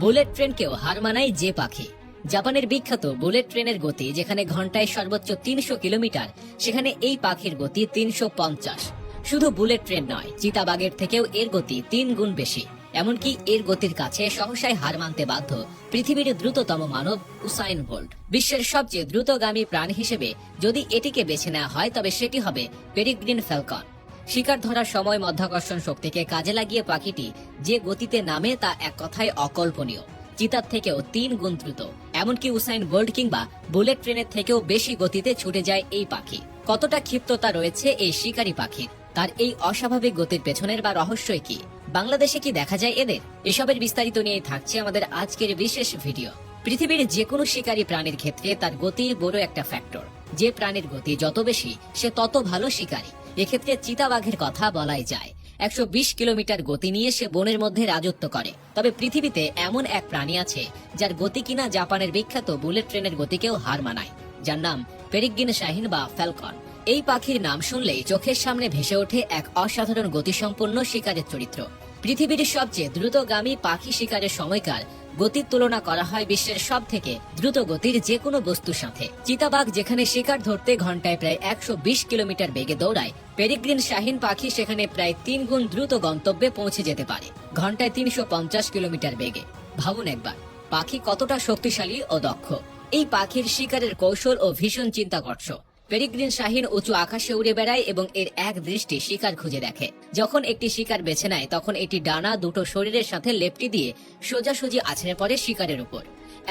Bullet ট্রেনকেও হার মানায় যে পাখি। জাপানের বিখ্যাত বুলেট ট্রেনের গতি, যেখানে ঘন্টায় সর্বোচ্চ তিনশো কিলোমিটার, সেখানে এই পাখির গতি তিনশো পঞ্চাশ। শুধু বুলেট ট্রেন নয় চিতাবাগের থেকেও এর গতি তিন গুণ বেশি। এমনকি এর গতির কাছে সহসায় হার মানতে বাধ্য পৃথিবীর দ্রুততম মানব উসাইন বোল্ট। বিশ্বের সবচেয়ে দ্রুতগামী প্রাণ হিসেবে যদি এটিকে বেছে নেওয়া হয়, তবে সেটি হবে পেরিগ্রিন ফ্যালকন। শিকার ধরার সময় মধ্যাকর্ষণ শক্তিকে কাজে লাগিয়ে পাখিটি যে গতিতে নামে তা এক কথায় অকল্পনীয়। চিতার থেকেও তিন গুণ দ্রুত। এমনকি উসাইন বোল্ট কিংবা বুলেট ট্রেনের থেকেও বেশি গতিতে ছুটে যায় এই পাখি। কতটা ক্ষিপ্ততা রয়েছে এই শিকারী পাখির? তার এই অস্বাভাবিক গতির পেছনের বা রহস্যই কি? বাংলাদেশে কি দেখা যায় এদের? এসবের বিস্তারিত নিয়ে থাকছে আমাদের আজকের বিশেষ ভিডিও। পৃথিবীর যে কোনো শিকারী প্রাণীর ক্ষেত্রে তার গতি বড় একটা ফ্যাক্টর। যে প্রাণীর গতি যত বেশি, সে তত ভালো শিকারী। এক্ষেত্রে চিতাবাঘের কথা বলাই যায়। একশো কিলোমিটার গতি নিয়ে সে বনের মধ্যে রাজত্ব করে। তবে পৃথিবীতে এমন এক প্রাণী আছে, যার গতি কিনা জাপানের বিখ্যাত বুলেট ট্রেনের গতিকেও হার মানায়। যার নাম পেরিগিন শাহিন বা ফ্যালকন। এই পাখির নাম শুনলেই চোখের সামনে ভেসে ওঠে এক অসাধারণ গতিসম্পন্ন শিকারের চরিত্র। পৃথিবীর সবচেয়ে দ্রুতগামী পাখি শিকারের সময়কার গতির তুলনা করা হয় বিশ্বের সব থেকে দ্রুত গতির যে কোনো বস্তুর সাথে। চিতাবাঘ যেখানে শিকার ধরতে ঘন্টায় প্রায় একশো বিশ কিলোমিটার বেগে দৌড়ায়, পেরিগ্রিন শাহিন পাখি সেখানে প্রায় তিন গুণ দ্রুত গন্তব্যে পৌঁছে যেতে পারে ঘন্টায় তিনশো পঞ্চাশ কিলোমিটার বেগে। ভাবুন একবার, পাখি কতটা শক্তিশালী ও দক্ষ। এই পাখির শিকারের কৌশল ও ভীষণ চিন্তাকর্ষ। পেরিগ্রিন শাহিন উঁচু আকাশে উড়ে বেড়ায় এবং এর এক দৃষ্টি শিকার খুঁজে দেখে। যখন একটি শিকার বেছে নেয়, তখন এটি ডানা দুটো শরীরের সাথে লেপটি দিয়ে সোজাসুজি আছড়ে পড়ে শিকারের উপর।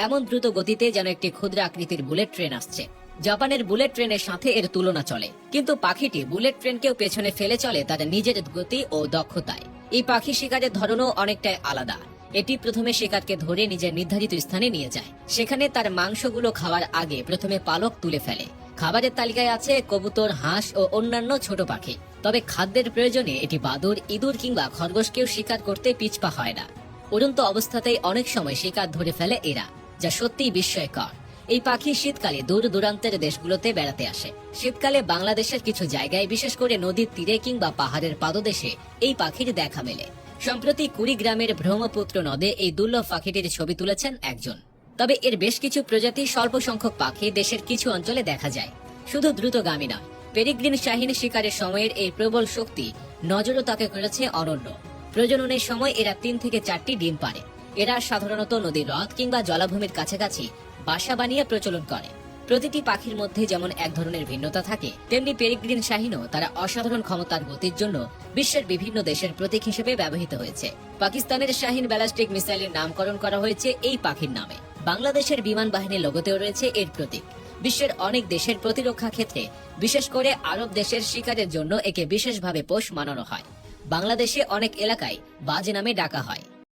এমন দ্রুত গতিতে যেন একটি ক্ষুদ্র আকৃতির বুলেট ট্রেন আসছে। জাপানের বুলেট ট্রেনের সাথে এর তুলনা চলে, কিন্তু পাখিটি বুলেট ট্রেনকেও পেছনে ফেলে চলে তার নিজের গতি ও দক্ষতায়। এই পাখি শিকারের ধরনও অনেকটাই আলাদা। এটি প্রথমে শিকারকে ধরে নিজের নির্ধারিত স্থানে নিয়ে যায়। সেখানে তার মাংসগুলো খাওয়ার আগে প্রথমে পালক তুলে ফেলে। খাবারের তালিকায় আছে কবুতর, হাঁস ও অন্যান্য ছোট পাখি। তবে খাদ্যের প্রয়োজনে এটি বাদুর ইঁদুর কিংবা খরগোশকেও শিকার করতে পিছপা হয় না। উড়ন্ত অবস্থাতেই অনেক সময় শিকার ধরে ফেলে এরা, যা সত্যিই বিস্ময়কর। এই পাখি শীতকালে দূর দূরান্তের দেশগুলোতে বেড়াতে আসে। শীতকালে বাংলাদেশের কিছু জায়গায়, বিশেষ করে নদীর তীরে কিংবা পাহাড়ের পাদদেশে, এই পাখির দেখা মেলে। সম্প্রতি কুড়িগ্রামের ব্রহ্মপুত্র নদে এই দুর্লভ পাখিটির ছবি তুলেছেন একজন। তবে এর বেশ কিছু প্রজাতি স্বল্প সংখ্যক পাখি দেশের কিছু অঞ্চলে দেখা যায়। শুধু দ্রুতগামী নয়, পেরিগ্রিন শাহিন শিকারের সময়ের এই প্রবল শক্তি নজরও তাকে করেছে অনন্য। প্রজননের সময় এরা তিন থেকে চারটি ডিম পারে এরা সাধারণত নদীর হ্রদ কিংবা জলাভূমির কাছাকাছি বাসা বানিয়ে প্রচলন করে। প্রতিটি পাখির মধ্যে যেমন এক ধরনের ভিন্নতা থাকে, তেমনি পেরিগ্রিন শাহিনও তারা অসাধারণ ক্ষমতার গতির জন্য বিশ্বের বিভিন্ন দেশের প্রতীক হিসেবে ব্যবহৃত হয়েছে। পাকিস্তানের শাহিন ব্যালাস্টিক মিসাইলের নামকরণ করা হয়েছে এই পাখির নামে। বাংলাদেশের বিমান বাহিনীর লগতেও রয়েছে এর প্রতীক। বিশ্বের অনেক দেশের প্রতিরক্ষা ক্ষেত্রে, বিশেষ করে আরব দেশের শিকারের জন্য একে বিশেষভাবে পোষ মানানো হয়। বাংলাদেশে অনেক এলাকায় বাজে নামে ডাকা হয়।